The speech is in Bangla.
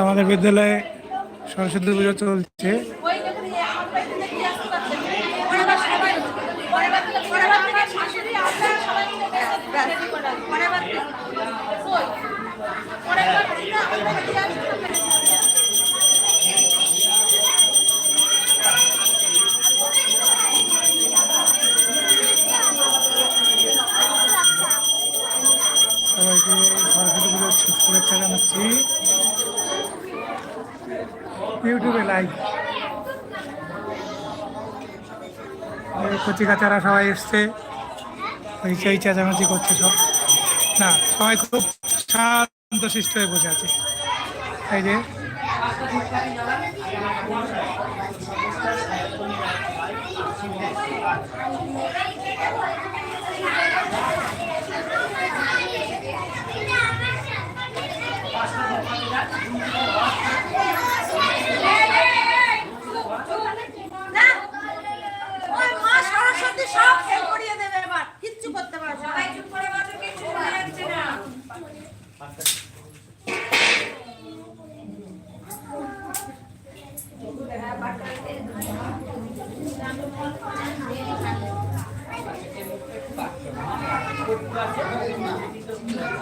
আমাদের বিদ্যালয়ে সরস্বতী পুজো চলছে। সবাইকে সরস্বতী পুজোর শুভেচ্ছা জানাচ্ছি ইউটিউবে লাইভ কচি কাচারা সবাই এসছে। হইচাই চেঁচামেচি করছে সব। না, সবাই খুব শান্ত শিষ্ট হয়ে বসে আছে। এই যে। Thank you.